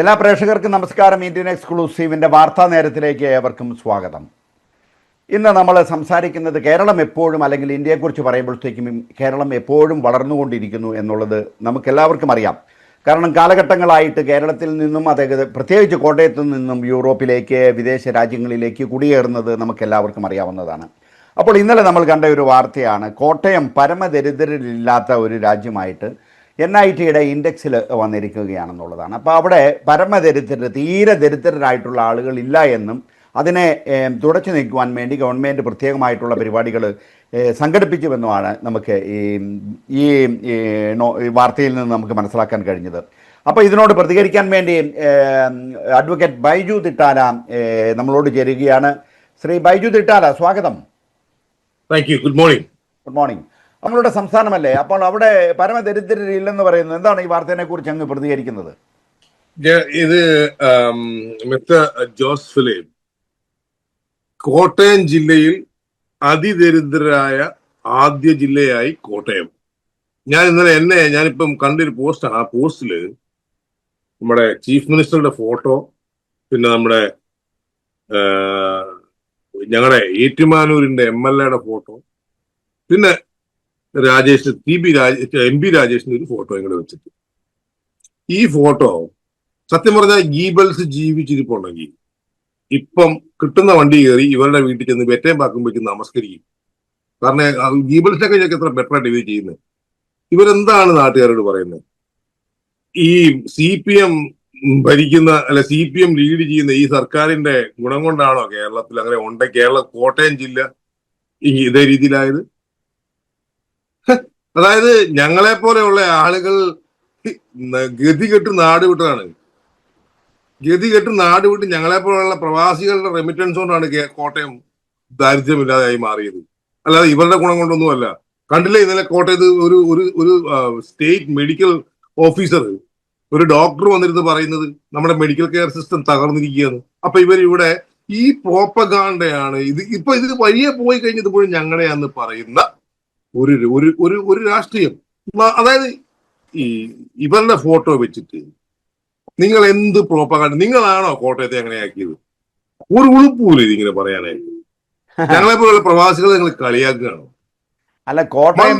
എല്ലാ പ്രേക്ഷകർക്കും നമസ്കാരം. ഇന്ത്യൻ എക്സ്ക്ലൂസീവിന്റെ വാർത്താ നേരത്തിലേക്ക് ഏവർക്കും സ്വാഗതം. ഇന്ന് നമ്മൾ സംസാരിക്കുന്നത് കേരളം എപ്പോഴും അല്ലെങ്കിൽ ഇന്ത്യയെക്കുറിച്ച് പറയുമ്പോഴത്തേക്കും കേരളം എപ്പോഴും വളർന്നുകൊണ്ടിരിക്കുന്നു എന്നുള്ളത് നമുക്കെല്ലാവർക്കും അറിയാം. കാരണം കാലഘട്ടങ്ങളായിട്ട് കേരളത്തിൽ നിന്നും അതായത് പ്രത്യേകിച്ച് കോട്ടയത്തു നിന്നും യൂറോപ്പിലേക്ക് വിദേശ രാജ്യങ്ങളിലേക്ക് കുടിയേറുന്നത് നമുക്കെല്ലാവർക്കും അറിയാവുന്നതാണ്. അപ്പോൾ ഇന്നലെ നമ്മൾ കണ്ട ഒരു വാർത്തയാണ് കോട്ടയം പരമദരിദ്രരില്ലാത്ത ഒരു രാജ്യമായിട്ട് എൻ ഐ ടിയുടെ ഇൻഡെക്സിൽ വന്നിരിക്കുകയാണെന്നുള്ളതാണ്. അപ്പോൾ അവിടെ പരമദരിദ്രർ തീരെ ദരിദ്രരായിട്ടുള്ള ആളുകളില്ല എന്നും അതിനെ തുടച്ചു നീക്കുവാൻ വേണ്ടി ഗവൺമെന്റ് പ്രത്യേകമായിട്ടുള്ള പരിപാടികൾ സംഘടിപ്പിച്ചുവെന്നുമാണ് നമുക്ക് ഈ ഈ വാർത്തയിൽ നിന്ന് നമുക്ക് മനസ്സിലാക്കാൻ കഴിഞ്ഞത്. അപ്പോൾ ഇതിനോട് പ്രതികരിക്കാൻ വേണ്ടി അഡ്വക്കേറ്റ് ബൈജു തിട്ടാല നമ്മളോട് ചേരുകയാണ്. ശ്രീ ബൈജു തിട്ടാല സ്വാഗതം. Thank you good morning good morning നമ്മളുടെ സംസ്ഥാനമല്ലേ? അപ്പോൾ അവിടെ പരമദരിദ്രരില്ലെന്ന് പറയുന്നത് എന്താണ് ഈ വാർത്തയെ കുറിച്ച് അങ്ങ് പ്രതികരിക്കുന്നത്? ഇത് ജോസ് ഫിലിപ്പ്. കോട്ടയം ജില്ലയിൽ അതിദരിദ്രരായ ആദ്യ ജില്ലയായി കോട്ടയം. ഞാൻ ഇന്നലെ എന്നെ ഞാനിപ്പം കണ്ടൊരു പോസ്റ്റാണ്. ആ പോസ്റ്റിൽ നമ്മുടെ ചീഫ് മിനിസ്റ്ററുടെ ഫോട്ടോ പിന്നെ നമ്മുടെ ഞങ്ങളുടെ ഏറ്റുമാനൂരിന്റെ എം എൽ എയുടെ ഫോട്ടോ പിന്നെ Rajesh T B Rajesh M B രാജേഷിന്റെ ഒരു ഫോട്ടോ ഇങ്ങോട്ട് വെച്ചിട്ട്. ഈ ഫോട്ടോ സത്യം പറഞ്ഞാൽ ഗീബൽസ് ജീവിച്ചിരിപ്പുണ്ടെങ്കിൽ ഇപ്പം കിട്ടുന്ന വണ്ടി കയറി ഇവരുടെ വീട്ടിൽ ചെന്ന് വെറ്റയും പാക്കുമ്പോഴേക്കും നമസ്കരിക്കും. കാരണം ഗീബൽസിനൊക്കെ ഞങ്ങൾക്ക് എത്ര ബെറ്റർ ആയിട്ട് ഇവർ ചെയ്യുന്നത് ഇവരെന്താണ് നാട്ടുകാരോട് പറയുന്നത് ഈ സി പി എം ഭരിക്കുന്ന അല്ല സി പി എം ലീഡ് ചെയ്യുന്ന ഈ സർക്കാരിന്റെ ഗുണം കൊണ്ടാണോ കേരളത്തിൽ അങ്ങനെ ഉണ്ട് കേരള കോട്ടയം ജില്ല ഇതേ രീതിയിലായത്? അതായത് ഞങ്ങളെ പോലെയുള്ള ആളുകൾ ഗതി കെട്ട് നാട് വിട്ടതാണ്. ഗതി കെട്ട് നാട് വിട്ട് ഞങ്ങളെ പോലെയുള്ള പ്രവാസികളുടെ റെമിറ്റൻസ് കൊണ്ടാണ് കോട്ടയം ദാരിദ്ര്യമില്ലാതായി മാറിയത്. അല്ലാതെ ഇവരുടെ ഗുണം കൊണ്ടൊന്നുമല്ല. കണ്ടില്ലേ ഇന്നലെ കോട്ടയത്ത് ഒരു ഒരു ഒരു സ്റ്റേറ്റ് മെഡിക്കൽ ഓഫീസർ ഒരു ഡോക്ടർ വന്നിരുന്ന് പറയുന്നത് നമ്മുടെ മെഡിക്കൽ കെയർ സിസ്റ്റം തകർന്നിരിക്കുകയാണ്. അപ്പൊ ഇവർ ഇവിടെ ഈ പ്രോപ്പഗാണ്ടയാണ് ഇത് ഇപ്പൊ ഇത് വഴിയെ പോയി കഴിഞ്ഞത് പോലും ഞങ്ങളെയാന്ന് പറയുന്ന ഒരു ഒരു ഒരു ഒരു രാഷ്ട്രീയം. അതായത് ഈ ഇവരുടെ ഫോട്ടോ വെച്ചിട്ട് നിങ്ങൾ എന്ത് പ്രോപ്പകാണ്ട് നിങ്ങളാണോ കോട്ടയത്തെ അങ്ങനെയാക്കിയത് ഒരു ഉളുപ്പൂല ഇതിങ്ങനെ പറയാനായിട്ട് ഞങ്ങളെ പോലുള്ള പ്രവാസികളെ നിങ്ങൾ കളിയാക്കുകയാണോ? അല്ല കോട്ടയം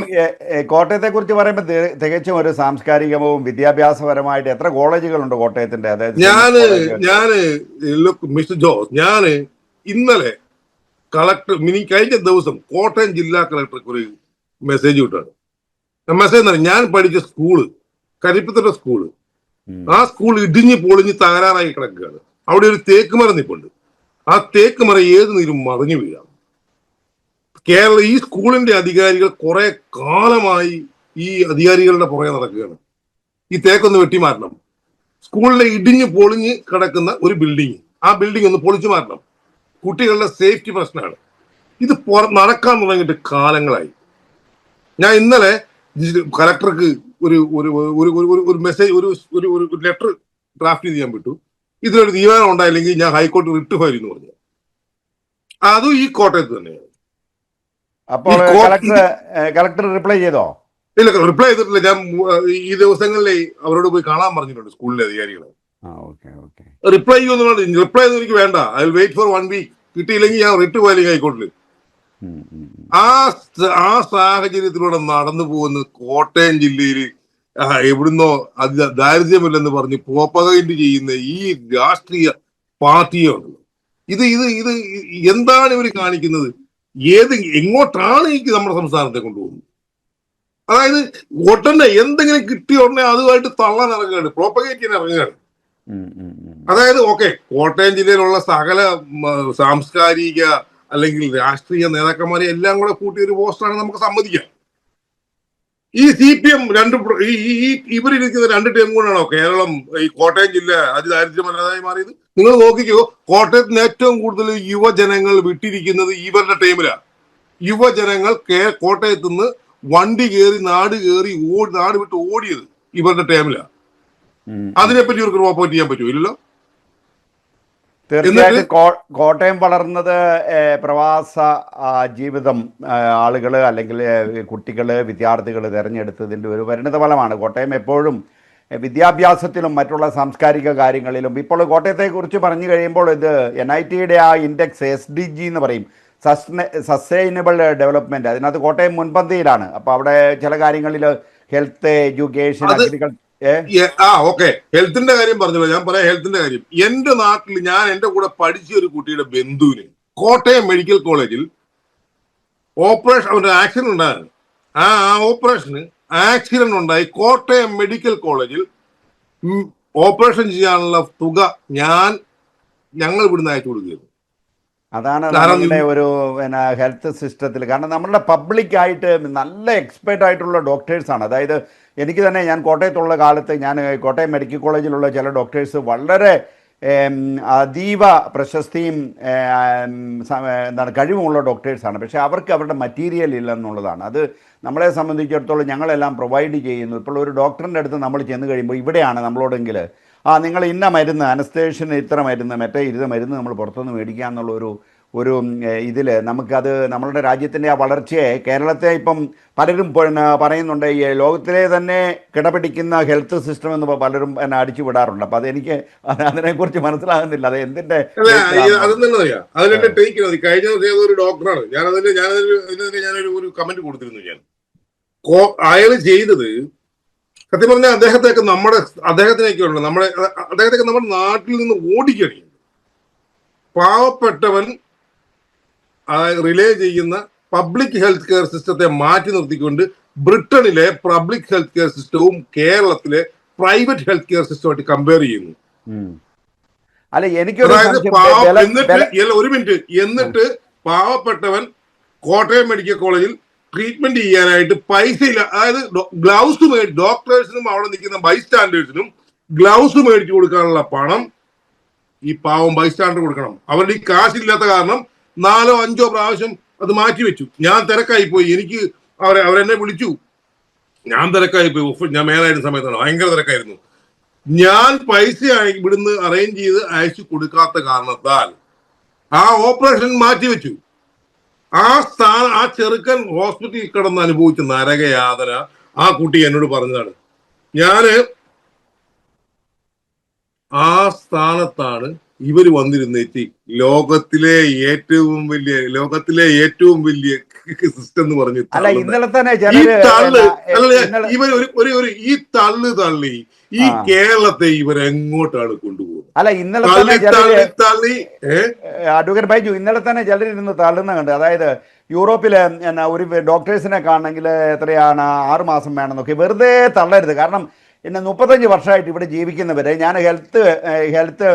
കോട്ടയത്തെ കുറിച്ച് പറയുമ്പോൾ തികച്ചും ഒരു സാംസ്കാരികവും വിദ്യാഭ്യാസപരമായിട്ട് എത്ര കോളേജുകളുണ്ട് കോട്ടയത്തിന്റെ? അതായത് ഞാൻ. ഞാൻ മിസ്റ്റർ ജോസ് ഞാൻ ഇന്നലെ കളക്ടർ മിനി കഴിഞ്ഞ ദിവസം കോട്ടയം ജില്ലാ കളക്ടർക്ക് ഒരു മെസ്സേജ് കിട്ടുകയാണ് മെസ്സേജ് എന്ന് ഞാൻ പഠിച്ച സ്കൂൾ കരിപ്പത്തറ സ്കൂൾ ആ സ്കൂൾ ഇടിഞ്ഞ് പൊളിഞ്ഞ് തകരാറായി കിടക്കുകയാണ്. അവിടെ ഒരു തേക്ക് മരം നിൽപ്പുണ്ട് ആ തേക്ക് മരം ഏത് നീരും മറിഞ്ഞു വീഴാം. കേരള ഈ സ്കൂളിന്റെ അധികാരികൾ കുറെ കാലമായി ഈ അധികാരികളുടെ പുറകെ നടക്കുകയാണ്. ഈ തേക്കൊന്ന് വെട്ടി മാറ്റണം സ്കൂളിലെ ഇടിഞ്ഞ് പൊളിഞ്ഞ് കിടക്കുന്ന ഒരു ബിൽഡിംഗ് ആ ബിൽഡിംഗ് ഒന്ന് പൊളിച്ചു മാറ്റണം. കുട്ടികളുടെ സേഫ്റ്റി പ്രശ്നമാണ്. ഇത് നടക്കാൻ തുടങ്ങിയിട്ട് കാലങ്ങളായി. ഞാൻ ഇന്നലെ കലക്ടർക്ക് ഒരു ഒരു ഒരു ഒരു- മെസ്സേജ് ഒരു ഒരു ഒരു ലെറ്റർ ഡ്രാഫ്റ്റ് ചെയ്ത് ഞാൻ വിട്ടു. ഇതിലൊരു തീരുമാനം ഉണ്ടായില്ലെങ്കിൽ ഞാൻ ഹൈക്കോടതി റിട്ട് ഫയൽ എന്ന് പറഞ്ഞു. അതും ഈ കോട്ടയത്ത് തന്നെയാണ്. അപ്പോൾ കളക്ടർ കളക്ടർ റിപ്ലൈ ചെയ്തോ? ഇല്ല റിപ്ലൈ ചെയ്തിട്ടില്ല. ഞാൻ ഈ ദിവസങ്ങളിൽ അവരോട് പോയി കാണാൻ പറഞ്ഞിട്ടുണ്ട് സ്കൂളിലെ അധികാരികളെ. റിപ്ലൈ ചെയ്യുമെന്ന് റിപ്ലൈ ഒന്നും എനിക്ക് വേണ്ട. I wait for one week കിട്ടിയില്ലെങ്കിൽ ഞാൻ റിട്ട് ഫയലിംഗ് ഹൈക്കോടതിയിൽ. ആ ആ സാഹചര്യത്തിലൂടെ നടന്നു പോകുന്ന കോട്ടയം ജില്ലയിൽ എവിടുന്നോ അത് ദാരിദ്ര്യമില്ലെന്ന് പറഞ്ഞ് പ്രോപ്പഗൈൻഡ് ചെയ്യുന്ന ഈ രാഷ്ട്രീയ പാർട്ടിയുണ്ട്. ഇത് ഇത് ഇത് എന്താണ് ഇവർ കാണിക്കുന്നത്? ഏത് എങ്ങോട്ടാണ് എനിക്ക് നമ്മുടെ സംസ്ഥാനത്തെ കൊണ്ടുപോകുന്നത്? അതായത് ഒട്ടന്നെ എന്തെങ്കിലും കിട്ടിയ ഉടനെ അതുമായിട്ട് തള്ളാൻ ഇറങ്ങുകയാണ് പ്രോപ്പഗേറ്റ് ചെയ്യാൻ ഇറങ്ങുകയാണ്. അതായത് ഓക്കെ കോട്ടയം ജില്ലയിലുള്ള സകല സാംസ്കാരിക അല്ലെങ്കിൽ രാഷ്ട്രീയ നേതാക്കന്മാരെ എല്ലാം കൂടെ കൂട്ടിയ ഒരു പോസ്റ്റാണ് നമുക്ക് സമ്മതിക്കാം. ഈ സി പി എം രണ്ട് ഈ ഇവരിരിക്കുന്ന രണ്ട് ടീം കൂടാണോ കേരളം ഈ കോട്ടയം ജില്ല അതിദാരിദ്ര്യമല്ലാതായി മാറിയത്? നിങ്ങൾ നോക്കിക്കോ കോട്ടയത്തിന് ഏറ്റവും കൂടുതൽ യുവജനങ്ങൾ വിട്ടിരിക്കുന്നത് ഇവരുടെ ടീമിലാണ്. യുവജനങ്ങൾ കോട്ടയത്ത് നിന്ന് വണ്ടി കയറി നാട് കയറി ഓടി നാട് വിട്ട് ഓടിയത് ഇവരുടെ ടീമിലാണ്. അതിനെപ്പറ്റി ഇവർക്ക് റിപ്പോർട്ട് ചെയ്യാൻ പറ്റുമോ? ഇല്ലല്ലോ. തീർച്ചയായിട്ടും കോ- കോട്ടയം വളർന്നത് പ്രവാസ ജീവിതം ആളുകൾ അല്ലെങ്കിൽ കുട്ടികൾ വിദ്യാർത്ഥികൾ തിരഞ്ഞെടുത്തതിന്റെ ഒരു പരിണിത ഫലമാണ് കോട്ടയം എപ്പോഴും വിദ്യാഭ്യാസത്തിലും മറ്റുള്ള സാംസ്കാരിക കാര്യങ്ങളിലും. ഇപ്പോൾ കോട്ടയത്തെക്കുറിച്ച് പറഞ്ഞു കഴിയുമ്പോൾ ഇത് എൻ ഐ ടിയുടെ ആ ഇൻഡെക്സ് എസ് ഡി ജി എന്ന് പറയും. സസ്റ്റൈ സസ്റ്റൈനബിൾ ഡെവലപ്മെന്റ് അതിനകത്ത് കോട്ടയം മുൻപന്തിയിലാണ്. അപ്പോൾ അവിടെ ചില കാര്യങ്ങളിൽ ഹെൽത്ത് എഡ്യൂക്കേഷൻ അഗ്രികൾച്ചർ ആ ഓക്കെ. ഹെൽത്തിന്റെ കാര്യം പറഞ്ഞല്ലോ. ഞാൻ പറയാം ഹെൽത്തിന്റെ കാര്യം. എന്റെ നാട്ടിൽ ഞാൻ എന്റെ കൂടെ പഠിച്ച ഒരു കുട്ടിയുടെ ബന്ധുവിന് കോട്ടയം മെഡിക്കൽ കോളേജിൽ ഓപ്പറേഷൻ അവന്റെ ആക്സിഡന്റ് ഉണ്ടായിരുന്നു. ആ ആ ഓപ്പറേഷന് ആക്സിഡന്റ് ഉണ്ടായി. കോട്ടയം മെഡിക്കൽ കോളേജിൽ ഓപ്പറേഷൻ ചെയ്യാനുള്ള തുക ഞാൻ ഞങ്ങൾ ഇവിടുന്ന് അയച്ചു കൊടുക്കുകയായിരുന്നു. അതാണ് നമ്മുടെ ഒരു പിന്നെ ഹെൽത്ത് സിസ്റ്റത്തിൽ. കാരണം നമ്മളുടെ പബ്ലിക്കായിട്ട് നല്ല എക്സ്പേർട്ട് ആയിട്ടുള്ള ഡോക്ടേഴ്സാണ്. അതായത് എനിക്ക് തന്നെ ഞാൻ കോട്ടയത്തുള്ള കാലത്ത് ഞാൻ കോട്ടയം മെഡിക്കൽ കോളേജിലുള്ള ചില ഡോക്ടേഴ്സ് വളരെ അതീവ പ്രശസ്തിയും എന്താണ് കഴിവുമുള്ള ഡോക്ടേഴ്സാണ്. പക്ഷേ അവർക്ക് അവരുടെ മെറ്റീരിയൽ ഇല്ലെന്നുള്ളതാണ്. അത് നമ്മളെ സംബന്ധിച്ചിടത്തോളം ഞങ്ങളെല്ലാം പ്രൊവൈഡ് ചെയ്യുന്നു. ഇപ്പോൾ ഒരു ഡോക്ടറിന്റെ അടുത്ത് നമ്മൾ ചെന്ന് കഴിയുമ്പോൾ ഇവിടെയാണ് നമ്മളോടെങ്കിൽ ആ നിങ്ങൾ ഇന്ന മരുന്ന് അനസ്തേഷ്യന് ഇത്ര മരുന്ന് മറ്റേ ഇരുന്ന മരുന്ന് നമ്മൾ പുറത്തുനിന്ന് മേടിക്കുക എന്നുള്ള ഒരു ഇതിൽ നമുക്കത് നമ്മളുടെ രാജ്യത്തിന്റെ ആ വളർച്ചയെ കേരളത്തെ ഇപ്പം പലരും പറയുന്നുണ്ട് ഈ ലോകത്തിലെ തന്നെ കിടപിടിക്കുന്ന ഹെൽത്ത് സിസ്റ്റം എന്ന് പലരും എന്നെ അടിച്ചു വിടാറുണ്ട്. അപ്പം അതെനിക്ക് അതിനെക്കുറിച്ച് മനസ്സിലാകുന്നില്ല. അത് എന്തിന്റെ അതെന്താ ടേക്ക് കഴിഞ്ഞ ദിവസം ഒരു ഡോക്ടറാണ് ഞാൻ അതിനെതിരെ ഞാനൊരു ഒരു കമന്റ് കൊടുത്തിരുന്നു ഞാൻ. അയാൾ അയാൾ ചെയ്തത് സത്യം പറഞ്ഞാൽ അദ്ദേഹത്തെയൊക്കെ നമ്മുടെ അദ്ദേഹത്തിനൊക്കെയുള്ള നമ്മുടെ അദ്ദേഹത്തെയൊക്കെ നമ്മുടെ നാട്ടിൽ നിന്ന് ഓടിക്കഴിഞ്ഞു. പാവപ്പെട്ടവൻ റിലേ ചെയ്യുന്ന പബ്ലിക് ഹെൽത്ത് കെയർ സിസ്റ്റത്തെ മാറ്റി നിർത്തിക്കൊണ്ട് ബ്രിട്ടനിലെ പബ്ലിക് ഹെൽത്ത് കെയർ സിസ്റ്റവും കേരളത്തിലെ പ്രൈവറ്റ് ഹെൽത്ത് കെയർ സിസ്റ്റവുമായിട്ട് കമ്പയർ ചെയ്യുന്നു. അല്ല ബല- എന്നിട്ട് ഒരു മിനിറ്റ്. എന്നിട്ട് പാവപ്പെട്ടവൻ കോട്ടയം മെഡിക്കൽ കോളേജിൽ ട്രീറ്റ്മെന്റ് ചെയ്യാനായിട്ട് പൈസ ഇല്ല അതായത് ഗ്ലൗസ് മേടി ഡോക്ടേഴ്സിനും അവിടെ നിൽക്കുന്ന ബൈസ്റ്റാൻഡേഴ്സിനും ഗ്ലൗസ് മേടിച്ചു കൊടുക്കാനുള്ള പണം ഈ പാവം ബൈസ്റ്റാൻഡർ കൊടുക്കണം. അവരുടെ ഈ കാശില്ലാത്ത കാരണം നാലോ അഞ്ചോ പ്രാവശ്യം അത് മാറ്റി വെച്ചു. ഞാൻ തിരക്കായി പോയി. എനിക്ക് അവരെ അവരെന്നെ വിളിച്ചു. ഞാൻ തിരക്കായി പോയി. ഞാൻ മേലായിരുന്ന സമയത്താണ്. ഭയങ്കര തിരക്കായിരുന്നു. ഞാൻ പൈസ ഇവിടുന്ന് അറേഞ്ച് ചെയ്ത് അയച്ചു കൊടുക്കാത്ത കാരണത്താൽ ആ ഓപ്പറേഷൻ മാറ്റി വെച്ചു. ആ സ്ഥാന ആ ചെറുക്കൻ ഹോസ്പിറ്റലിൽ കിടന്ന് അനുഭവിച്ച നരകയാതന ആ കുട്ടി എന്നോട് പറഞ്ഞതാണ്. ഞാൻ ആ സ്ഥാനത്താണ് ഇവർ വന്നിരുന്നേറ്റി ലോകത്തിലെ ഏറ്റവും വലിയ ലോകത്തിലെ ഏറ്റവും വലിയ സിസ്റ്റം എന്ന് പറഞ്ഞു ഈ തള്ള് ഇവർ ഒരു ഒരു ഈ തള്ളു തള്ളി ഈ കേരളത്തെ ഇവരെങ്ങോട്ടാണ് കൊണ്ടുപോകുന്നത്? അല്ല ഇന്നലെ തള്ളി തന്നെ തള്ളി അഡ്വക്കേറ്റ് ബൈജു ഇന്നലെ തന്നെ ചിലരിരുന്ന് തള്ളുന്ന കണ്ട് അതായത് യൂറോപ്പിലെ എന്നാ ഒരു ഡോക്ടേഴ്സിനെ കാണണമെങ്കിൽ എത്രയാണ്? ആറുമാസം വേണമെന്നൊക്കെ വെറുതെ തള്ളരുത്. കാരണം പിന്നെ മുപ്പത്തഞ്ച് വർഷമായിട്ട് ഇവിടെ ജീവിക്കുന്നവർ ഞാൻ ഹെൽത്ത് ഹെൽത്ത്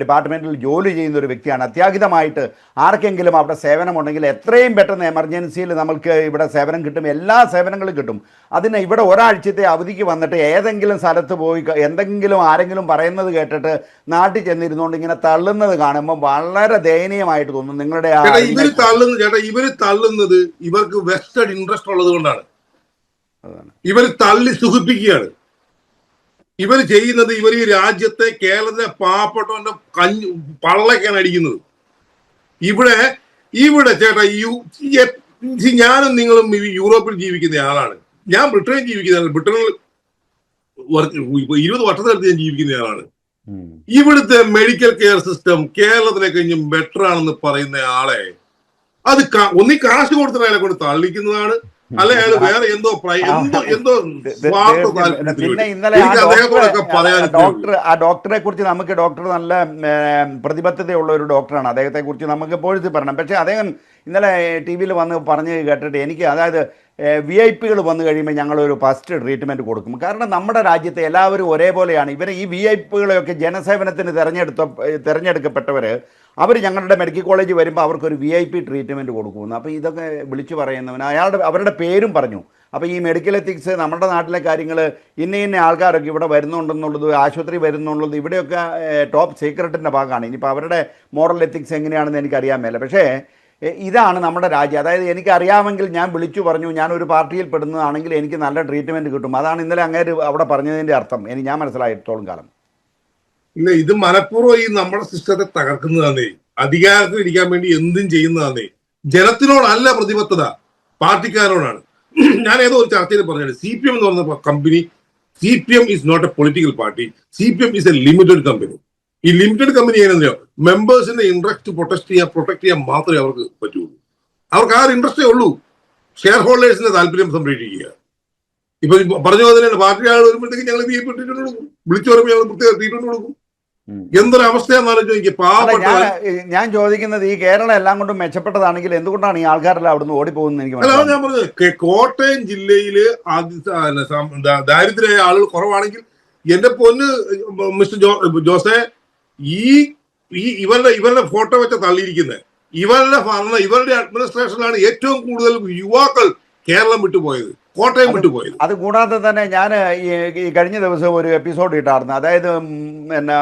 ഡിപ്പാർട്ട്മെന്റിൽ ജോലി ചെയ്യുന്ന ഒരു വ്യക്തിയാണ്. അത്യാഹിതമായിട്ട് ആർക്കെങ്കിലും അവിടെ സേവനമുണ്ടെങ്കിൽ എത്രയും പെട്ടെന്ന് എമർജൻസിയിൽ നമുക്ക് ഇവിടെ സേവനം കിട്ടും. എല്ലാ സേവനങ്ങളും കിട്ടും. അതിന് ഇവിടെ ഒരാഴ്ചത്തെ അവധിക്ക് വന്നിട്ട് ഏതെങ്കിലും സ്ഥലത്ത് പോയി എന്തെങ്കിലും ആരെങ്കിലും പറയുന്നത് കേട്ടിട്ട് നാട്ടിൽ ചെന്നിരുന്നുകൊണ്ട് ഇങ്ങനെ തള്ളുന്നത് കാണുമ്പോൾ വളരെ ദയനീയമായിട്ട് തോന്നും. നിങ്ങളുടെ ഇവർ തള്ളുന്നത് ചേട്ടാ ഇവർ തള്ളുന്നത് ഇവർക്ക് വെസ്റ്റഡ് ഇൻട്രസ്റ്റ് ഉള്ളത് കൊണ്ടാണ്. ഇവർ തള്ളി സുഖിപ്പിക്കുകയാണ്. ഇവർ ചെയ്യുന്നത് ഇവർ ഈ രാജ്യത്തെ കേരളത്തിലെ പാവപ്പെട്ടവന്റെ കഞ്ഞു പള്ളക്കാണ് അടിക്കുന്നത് ഇവിടെ ഇവിടെ ചേട്ടാ ഞാനും നിങ്ങളും യൂറോപ്പിൽ ജീവിക്കുന്ന ആളാണ്. ഞാൻ ബ്രിട്ടനിൽ ജീവിക്കുന്ന ആളാണ്. ബ്രിട്ടനിൽ ഇരുപത് വർഷത്തിനടുത്ത് ഞാൻ ജീവിക്കുന്ന ആളാണ്. ഇവിടുത്തെ മെഡിക്കൽ കെയർ സിസ്റ്റം കേരളത്തിലെ കഴിഞ്ഞും ബെറ്റർ ആണെന്ന് പറയുന്ന ആളെ അത് ഒന്നി കാശ് കൊടുത്തിട്ട് അയാളെ കൊണ്ട് തള്ളിക്കുന്നതാണ്. അല്ലെ അയാൾ വേറെ എന്തോ എന്തോ എന്തോ സ്വാർത്ഥ ഇന്നലെ പറയാൻ ഡോക്ടർ ആ ഡോക്ടറെ കുറിച്ച് നമുക്ക് ഡോക്ടർ നല്ല പ്രതിബദ്ധതയുള്ള ഒരു ഡോക്ടറാണ്. അദ്ദേഹത്തെ കുറിച്ച് നമുക്ക് എപ്പോഴും പറയണം. പക്ഷേ അദ്ദേഹം ഇന്നലെ ടി വിയിൽ വന്ന് പറഞ്ഞ് കേട്ടിട്ട് എനിക്ക് അതായത് വി ഐ പികൾ വന്നു കഴിയുമ്പോൾ ഞങ്ങളൊരു ഫസ്റ്റ് ട്രീറ്റ്മെന്റ് കൊടുക്കും. കാരണം നമ്മുടെ രാജ്യത്തെ എല്ലാവരും ഒരേപോലെയാണ്. ഇവരെ ഈ വി ഐ പികളെയൊക്കെ ജനസേവനത്തിന് തിരഞ്ഞെടുത്ത തിരഞ്ഞെടുക്കപ്പെട്ടവർ അവർ ഞങ്ങളുടെ മെഡിക്കൽ കോളേജ് വരുമ്പോൾ അവർക്കൊരു വി ഐ പി ട്രീറ്റ്മെന്റ് കൊടുക്കുമെന്ന്. അപ്പോൾ ഇതൊക്കെ വിളിച്ചു പറയുന്നവൻ അയാളുടെ അവരുടെ പേരും പറഞ്ഞു. അപ്പോൾ ഈ മെഡിക്കൽ എത്തിക്സ് നമ്മുടെ നാട്ടിലെ കാര്യങ്ങൾ ഇന്ന ഇന്ന ആൾക്കാരൊക്കെ ഇവിടെ വരുന്നുണ്ടെന്നുള്ളത് ആശുപത്രി വരുന്നുള്ളത് ഇവിടെയൊക്കെ ടോപ്പ് സീക്രട്ടിന്റെ ഭാഗമാണ്. ഇനിയിപ്പോൾ അവരുടെ മോറൽ എത്തിക്സ് എങ്ങനെയാണെന്ന് എനിക്കറിയാൻ മേല പക്ഷേ ഇതാണ് നമ്മുടെ രാജ്യം. അതായത് എനിക്കറിയാമെങ്കിൽ ഞാൻ വിളിച്ചു പറഞ്ഞു ഞാൻ ഒരു പാർട്ടിയിൽ പെടുന്നതാണെങ്കിൽ എനിക്ക് നല്ല ട്രീറ്റ്മെന്റ് കിട്ടും. അതാണ് ഇന്നലെ അങ്ങേര് അവിടെ പറഞ്ഞതിന്റെ അർത്ഥം. എനിക്ക് ഞാൻ മനസ്സിലായിടത്തോളം കാലം. ഇല്ല ഇത് മനഃപൂർവം ഈ നമ്മുടെ സിസ്റ്റത്തെ തകർക്കുന്നതാന്നേ അധികാരത്തിൽ ഇരിക്കാൻ വേണ്ടി എന്തും ചെയ്യുന്നതാന്നേ. ജനത്തിനോടല്ല പ്രതിബദ്ധത പാർട്ടിക്കാരോടാണ്. ഞാൻ ഏതോ ഒരു ചർച്ചയിൽ പറഞ്ഞത് സി പി എം എന്ന് പറഞ്ഞ company C P M is not a political party C P M is a limited company ഈ ലിമിറ്റഡ് കമ്പനി എങ്ങനെയോ മെമ്പേഴ്സിന്റെ ഇൻട്രസ്റ്റ് പ്രൊട്ടക്ട് ചെയ്യാൻ പ്രൊട്ടക്ട് ചെയ്യാൻ മാത്രമേ അവർക്ക് പറ്റുള്ളൂ അവർക്ക് ആ ഒരു ഇൻട്രസ്റ്റേ ഉള്ളൂ. ഷെയർ ഹോൾഡേഴ്സിന്റെ താല്പര്യം സംരക്ഷിക്കുക. ഇപ്പൊ പറഞ്ഞു പറഞ്ഞ പോലെ തന്നെ പാർട്ടി ആൾ വരുമ്പോഴത്തേക്ക് ഞങ്ങൾ ട്രീറ്റ്മെന്റ് കൊടുക്കും വിളിച്ചു പറയുമ്പോൾ ഞങ്ങൾ പ്രത്യേക ട്രീറ്റ്മെന്റ് കൊടുക്കും ഞാൻ ചോദിക്കുന്നത് ഈ കേരളം എല്ലാം കൊണ്ടും മെച്ചപ്പെട്ടതാണെങ്കിൽ എന്തുകൊണ്ടാണ് ഈ ആൾക്കാരെല്ലാം അവിടുന്ന് ഓടിപ്പോകുന്നത് എനിക്ക് ഞാൻ പറഞ്ഞത് കോട്ടയം ജില്ലയിൽ ആദ്യ- ആ, ന- സം- ദാ- ദാരിദ്ര്യമായ ആളുകൾ കുറവാണെങ്കിൽ എന്റെ പൊന്ന് മിസ്റ്റർ ജോസെ ഈ ഈ ഇവരുടെ ഇവരുടെ ഫോട്ടോ വെച്ച തള്ളിയിരിക്കുന്നത് ഇവരുടെ ഭരണ ഇവരുടെ അഡ്മിനിസ്ട്രേഷനിലാണ് ഏറ്റവും കൂടുതൽ യുവാക്കൾ കേരളം വിട്ടുപോയത്. കോട്ടയം വിട്ടുപോയത്. അത് കൂടാതെ തന്നെ ഞാൻ ഈ കഴിഞ്ഞ ദിവസം ഒരു എപ്പിസോഡ് ഇട്ടായിരുന്നു. അതായത് പിന്നെ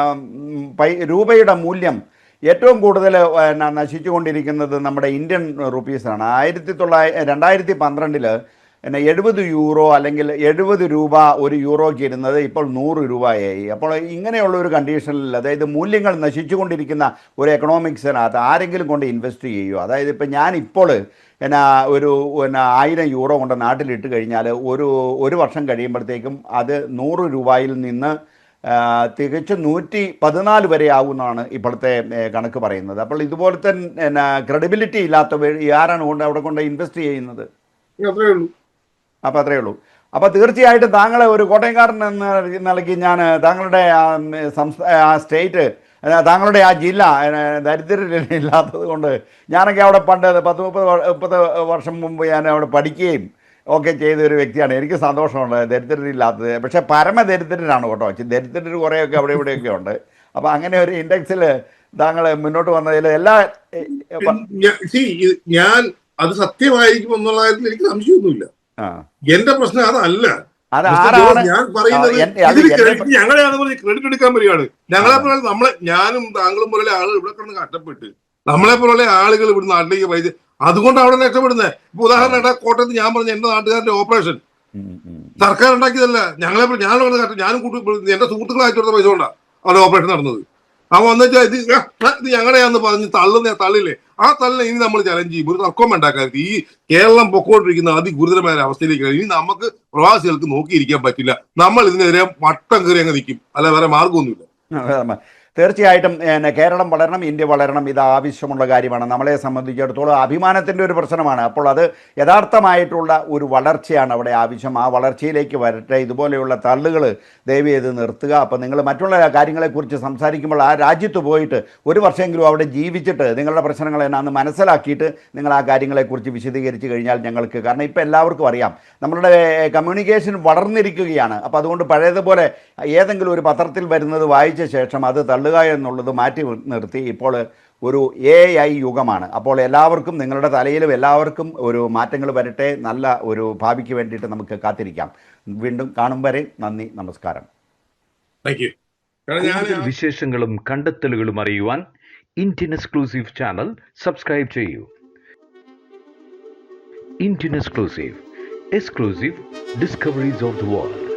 പൈ രൂപയുടെ മൂല്യം ഏറ്റവും കൂടുതൽ നശിച്ചുകൊണ്ടിരിക്കുന്നത് നമ്മുടെ ഇന്ത്യൻ റുപ്പീസാണ്. ആയിരത്തി തൊള്ളായിരത്തി രണ്ടായിരത്തി പന്ത്രണ്ടിൽ പിന്നെ എഴുപത് യൂറോ അല്ലെങ്കിൽ എഴുപത് രൂപ ഒരു യൂറോയ്ക്ക് ഇരുന്നത് ഇപ്പോൾ നൂറ് രൂപയായി. അപ്പോൾ ഇങ്ങനെയുള്ള ഒരു കണ്ടീഷനിൽ അതായത് മൂല്യങ്ങൾ നശിച്ചുകൊണ്ടിരിക്കുന്ന ഒരു എക്കണോമിക്സിനകത്ത് ആരെങ്കിലും കൊണ്ട് ഇൻവെസ്റ്റ് ചെയ്യുമോ അതായത് ഇപ്പോൾ ഞാൻ ഇപ്പോൾ എന്നാ ഒരു പിന്നെ ആയിരം യൂറോ കൊണ്ട് നാട്ടിലിട്ട് കഴിഞ്ഞാൽ ഒരു ഒരു വർഷം കഴിയുമ്പോഴത്തേക്കും അത് നൂറ് രൂപയിൽ നിന്ന് തികച്ചും നൂറ്റി പതിനാല് വരെ ആവുമെന്നാണ് ഇപ്പോഴത്തെ കണക്ക് പറയുന്നത്. അപ്പോൾ ഇതുപോലത്തെ ക്രെഡിബിലിറ്റി ഇല്ലാത്ത ആരാണ് കൊണ്ട് അവിടെ കൊണ്ട് ഇൻവെസ്റ്റ് ചെയ്യുന്നത്? അത്രേ ഉള്ളൂ. അപ്പോൾ അത്രയേ ഉള്ളൂ. അപ്പോൾ തീർച്ചയായിട്ടും താങ്കളെ ഒരു കോട്ടയംകാരൻ എന്ന നിലയ്ക്ക് ഞാൻ താങ്കളുടെ ആ സ്റ്റേറ്റ് താങ്കളുടെ ആ ജില്ല ദരിദ്രരില്ലാത്തത് കൊണ്ട് ഞാനൊക്കെ അവിടെ പണ്ട് പത്ത് മുപ്പത് മുപ്പത് വർഷം മുമ്പ് ഞാൻ അവിടെ പഠിക്കുകയും ഒക്കെ ചെയ്ത ഒരു വ്യക്തിയാണ്. എനിക്ക് സന്തോഷമുണ്ട് ദരിദ്രരില്ലാത്തത് പക്ഷേ പരമദരിദ്രരാണ് കേട്ടോ. ദരിദ്രർ കുറേയൊക്കെ അവിടെ ഇവിടെയൊക്കെ ഉണ്ട്. അപ്പോൾ അങ്ങനെ ഒരു ഇൻഡെക്സിൽ താങ്കൾ മുന്നോട്ട് വന്നതിൽ എല്ലാ ഞാൻ അത് സത്യമായിരിക്കും എന്നുള്ള കാര്യത്തിൽ എനിക്ക് സംശയമൊന്നുമില്ല. എന്റെ പ്രശ്നം അതല്ല. ഞാൻ പറയുന്നത് ഇതിന് ക്രെഡിറ്റ് ഞങ്ങളെയാണ് പറഞ്ഞ് ക്രെഡിറ്റ് എടുക്കാൻ വരികയാണ്. ഞങ്ങളെ പോലെ നമ്മളെ ഞാനും താങ്കളും പോലുള്ള ആളുകൾ ഇവിടെ കിടന്ന് കഷ്ടപ്പെട്ട്. നമ്മളെ പോലുള്ള ആളുകൾ ഇവിടെ നാട്ടിലേക്ക് പൈസ അതുകൊണ്ട് അവിടെ രക്ഷപ്പെടുന്നത് ഇപ്പൊ ഉദാഹരണം കോട്ടയത്ത് ഞാൻ പറഞ്ഞ എന്റെ നാട്ടുകാരുടെ ഓപ്പറേഷൻ. സർക്കാർ ഉണ്ടാക്കിയതല്ല. ഞങ്ങളെ ഞാൻ ഞാനും കൂട്ടി എന്റെ സുഹൃത്തുക്കളായിട്ട് കൊടുത്ത പൈസ കൊണ്ടാണ് അവിടെ ഓപ്പറേഷൻ നടന്നത്. അവൻ വന്നിട്ട് ഇത് ഇത് ഞങ്ങളെയാന്ന് പറഞ്ഞ് തള്ളുന്ന തള്ളില്ലേ? ആ തള്ളിനെ ഇനി നമ്മൾ ചലഞ്ച് ചെയ്യും. ഒരു തർക്കം ഉണ്ടാക്കരുത് ഈ കേരളം പൊക്കോണ്ടിരിക്കുന്ന അതിഗുരുതരമായ അവസ്ഥയിലേക്ക് ഇനി നമുക്ക് പ്രവാസികൾക്ക് നോക്കിയിരിക്കാൻ പറ്റില്ല. നമ്മൾ ഇതിനെതിരെ വട്ടം കയറി അങ്ങ് നിൽക്കും. അല്ല വേറെ മാർഗമൊന്നുമില്ല. തീർച്ചയായിട്ടും കേരളം വളരണം ഇന്ത്യ വളരണം ഇത് ആവശ്യമുള്ള കാര്യമാണ്. നമ്മളെ സംബന്ധിച്ചിടത്തോളം അഭിമാനത്തിന്റെ ഒരു പ്രശ്നമാണ്. അപ്പോൾ അത് യഥാർത്ഥമായിട്ടുള്ള ഒരു വളർച്ചയാണ് അവിടെ ആവശ്യം. ആ വളർച്ചയിലേക്ക് വരട്ടെ. ഇതുപോലെയുള്ള തള്ളുകൾ ദയവ് ചെയ്ത് നിർത്തുക. അപ്പോൾ നിങ്ങൾ മറ്റുള്ള കാര്യങ്ങളെക്കുറിച്ച് സംസാരിക്കുമ്പോൾ ആ രാജ്യത്ത് പോയിട്ട് ഒരു വർഷമെങ്കിലും അവിടെ ജീവിച്ചിട്ട് നിങ്ങളുടെ പ്രശ്നങ്ങൾ എന്നാന്ന് മനസ്സിലാക്കിയിട്ട് നിങ്ങൾ ആ കാര്യങ്ങളെക്കുറിച്ച് വിശദീകരിച്ച് കഴിഞ്ഞാൽ ഞങ്ങൾക്ക് കാരണം ഇപ്പോൾ എല്ലാവർക്കും അറിയാം. നമ്മളുടെ കമ്മ്യൂണിക്കേഷൻ വളർന്നിരിക്കുകയാണ്. അപ്പോൾ അതുകൊണ്ട് പഴയതുപോലെ ഏതെങ്കിലും ഒരു പത്രത്തിൽ വരുന്നത് വായിച്ച ശേഷം അത് തള്ളുക എന്നുള്ളത് മാറ്റി നിർത്തി ഇപ്പോൾ ഒരു എ ഐ യുഗമാണ്. അപ്പോൾ എല്ലാവർക്കും നിങ്ങളുടെ തലയിലും എല്ലാവർക്കും ഒരു മാറ്റങ്ങൾ വരട്ടെ നല്ല ഒരു ഭാവിക്ക് വേണ്ടിയിട്ട് നമുക്ക് കാത്തിരിക്കാം. വീണ്ടും കാണും വരെ നന്ദി നമസ്കാരം. താങ്ക് കാരണം ഞാൻ വിശേഷങ്ങളും കണ്ടെത്തലുകളും അറിയുവാൻ ഇന്ത്യൻ എക്സ്ക്ലൂസീവ് ചാനൽ സബ്സ്ക്രൈബ് ചെയ്യൂ. Indian exclusive exclusive discoveries of the world